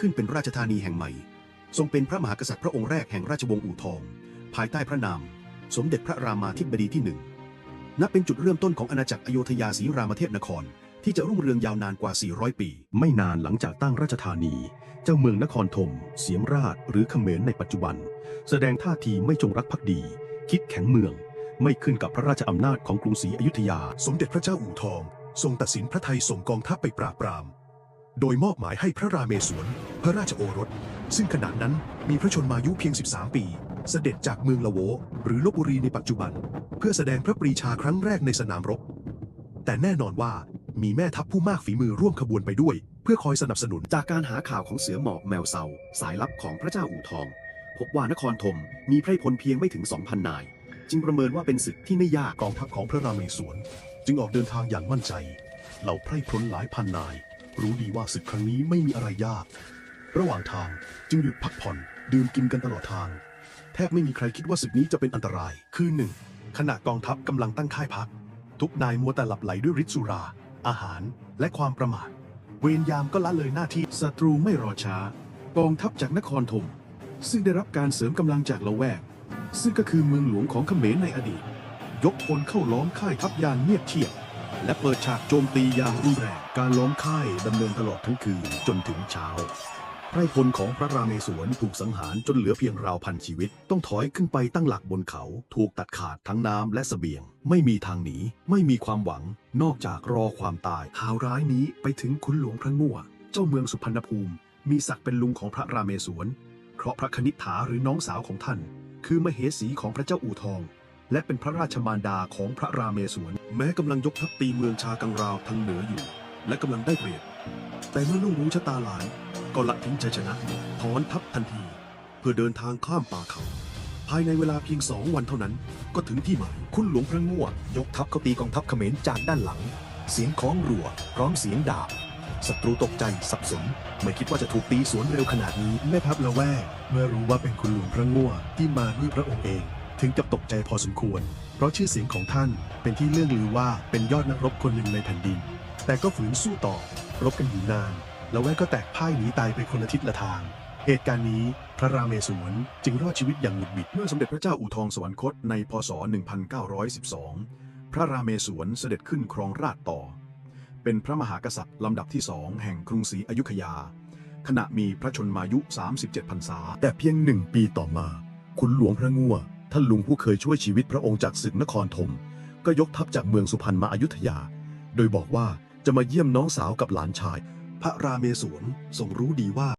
ขึ้นเป็นราชธานีแห่งใหม่ ทรงเป็นพระมหากษัตริย์พระองค์แรกแห่งราชวงศ์อู่ทอง ภายใต้พระนาม สมเด็จพระรามาธิบดีที่หนึ่งนับเป็นจุดเริ่มต้นของอาณาจักรอโยธยาศรีรามเทพนคร ที่จะรุ่งเรืองยาวนานกว่า 400 ปี ไม่นานหลังจากตั้งราชธานี เจ้าเมืองนครธมเสียมราชหรือเขมรในปัจจุบัน แสดงท่าทีไม่จงรักภักดี คิดแข็งเมือง ไม่ขึ้นกับพระราชอำนาจของกรุงศรีอยุธยา สมเด็จพระเจ้าอู่ทอง ทรงตัดสินพระไทยส่งกองทัพไปปราบปราม โดยมอบหมายให้พระราเมศวร พระราชโอรส ซึ่งขณะนั้นมีพระชนมายุเพียง 13 ปี เสด็จจากเมืองละโว หรือลบบุรีในปัจจุบัน เพื่อแสดงพระปรีชาครั้งแรกในสนามรบ แต่แน่นอนว่ามีแม่ทัพผู้มากฝีมือร่วมขบวนไปด้วย เพื่อคอยสนับสนุนจากการหาข่าวของเสือหมอบแมวเซาสายลับของพระเจ้าอู่ทอง พบว่านครธมมีไพรพลเพียงไม่ถึง 2,000 นาย จึงประเมินว่าเป็นศึกที่ไม่ยากกองทัพของพระรามเมศวรจึงออกเดินทางอย่างมั่นใจ เหล่าไพรพลหลายพันนาย รู้ดีว่าศึกครั้งนี้ไม่มีอะไรยาก ระหว่างทางจึงหยุดพักผ่อน ดื่มกินกันตลอดทาง แทบไม่มีใครคิดว่าศึกนี้จะเป็นอันตราย คือหนึ่งขณะกองทัพกำลังตั้งค่ายพัก ทุกนายมัวแต่หลับไหลด้วยฤทธิ์สุรา อาหาร และความประมาท เวรยามก็ละเลยหน้าที่ศัตรูไม่รอช้า กองทัพจากนครธมซึ่งได้รับการเสริมกำลังจากละแวก ซึ่งก็คือเมืองหลวงของเขมรในอดีต ยกพลเข้าล้อมค่ายทัพยานเงียบเชียบ และเปิดฉากโจมตีอย่างรุนแรง การล้อมค่ายดำเนินตลอดทั้งคืนจนถึงเช้าไพร่พลของพระราเมศวรถูกสังหารจนเหลือเพียงราวพันชีวิต ต้องถอยขึ้นไปตั้งหลักบนเขา ถูกตัดขาดทั้งน้ำและเสบียง ไม่มีทางหนี ไม่มีความหวัง นอกจากรอความตายข่าวร้ายนี้ไปถึงขุนหลวงพระงั่ว เจ้าเมืองสุพรรณภูมิ มีศักดิ์เป็นลุงของพระราเมศวรเพราะพระคณิษฐาหรือน้องสาวของท่าน คือมเหสีของพระเจ้าอู่ทอง และเป็นพระราชมารดาของพระราเมศวร แม้กำลังยกทัพตีเมืองชากังราวทางเหนืออยู่ และกำลังได้เปรียบ แต่เมื่อลูกรู้ชะตาหลาน ก็ละทิ้งชัยชนะถอนทัพทันที เพื่อเดินทางข้ามป่าเขา ภายในเวลาเพียงสองวันเท่านั้น ก็ถึงที่หมายคุณหลวงพระง่วยกทัพเข้าตีกองทัพเขมรจากด้านหลัง เสียงคล้องรัว พร้อมเสียงดาบศัตรูตกใจสับสน ไม่คิดว่าจะถูกตีสวนเร็วขนาดนี้แม่ทัพละแวกเมื่อรู้ว่าเป็นคุณหลวงพระง่วที่มาด้วยพระองค์เอง ถึงกับตกใจพอสมควร เพราะชื่อเสียงของท่านเป็นที่เลื่องลือว่าเป็นยอดนักรบคนหนึ่งในแผ่นดิน แต่ก็ฝืนสู้ต่อ รบกันอยู่นาน และแวกก็แตกพ่ายหนีตายไปคนละทิศละทาง เหตุการณ์นี้พระราเมศวรจึงรอดชีวิตอย่างหวุดหวิดเมื่อสมเด็จพระเจ้าอู่ทองสวรรคตในพศ 1912 พระราเมศวรเสด็จขึ้นครองราชต่อ เป็นพระมหากษัตริย์ลำดับที่สองแห่งกรุงศรีอยุธยาขณะมีพระชนมายุ 37พรรษา แต่เพียงหนึ่งปีต่อมา ขุนหลวงพระง่ว ท่านลุงผู้เคยช่วยชีวิตพระองค์จากศึกนครธมก็ยกทัพจากเมืองสุพรรณมาอายุธยา โดยบอกว่าจะมาเยี่ยมน้องสาวกับหลานชาย พระราเมศวรทรงรู้ดีว่า